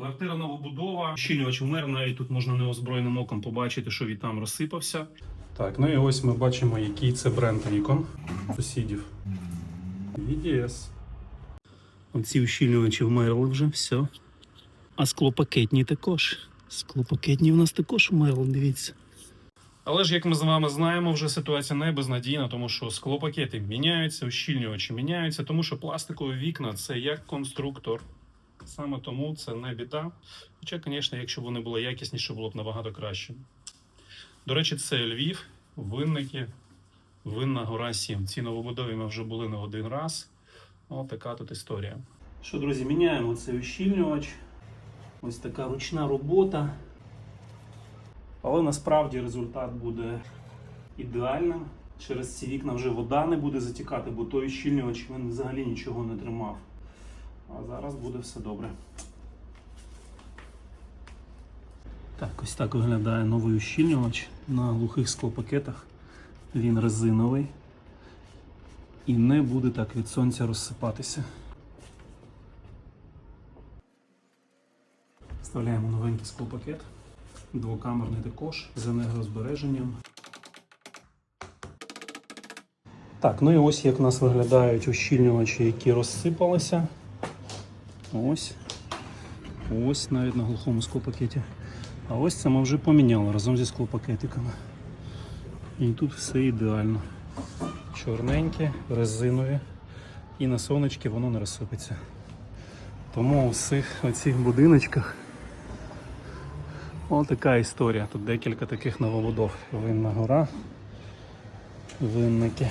Квартира новобудова, щільнювач вмерна, і тут можна неозброєним оком побачити, що він там розсипався. Так, ну і ось ми бачимо, який це бренд Nikon сусідів. VDS. Оці ущільнювачі вмерли вже, все. А склопакетні також. Склопакетні в нас також вмерли, дивіться. Але ж, як ми з вами знаємо, вже ситуація не безнадійна, тому що склопакети міняються, ущільнювачі міняються, тому що пластикові вікна це як конструктор. Саме тому це не біда. Хоча, звісно, якщо б вони були якісніші, було б набагато краще. До речі, це Львів, винники, винна гора 7. Ці новобудові ми вже були не один раз. Ось така тут історія. Що, друзі, міняємо цей ущільнювач. Ось така ручна робота. Але насправді результат буде ідеальним. Через ці вікна вже вода не буде затікати, бо той ущільнювач він взагалі нічого не тримав. А зараз буде все добре. Так, ось так виглядає новий ущільнювач на глухих склопакетах. Він резиновий і не буде так від сонця розсипатися. Вставляємо новенький склопакет, двокамерний також з енергозбереженням. Так, ну і ось як в нас виглядають ущільнювачі, які розсипалися. Ось. Ось навіть на глухому склопакеті. А ось це ми вже поміняли разом зі склопакетиками. І тут все ідеально. Чорненьке, резинові. І на сонечки воно не розсипеться. Тому у всіх оцих будиночках ось така історія. Тут декілька таких новобудов. Винна гора, винники.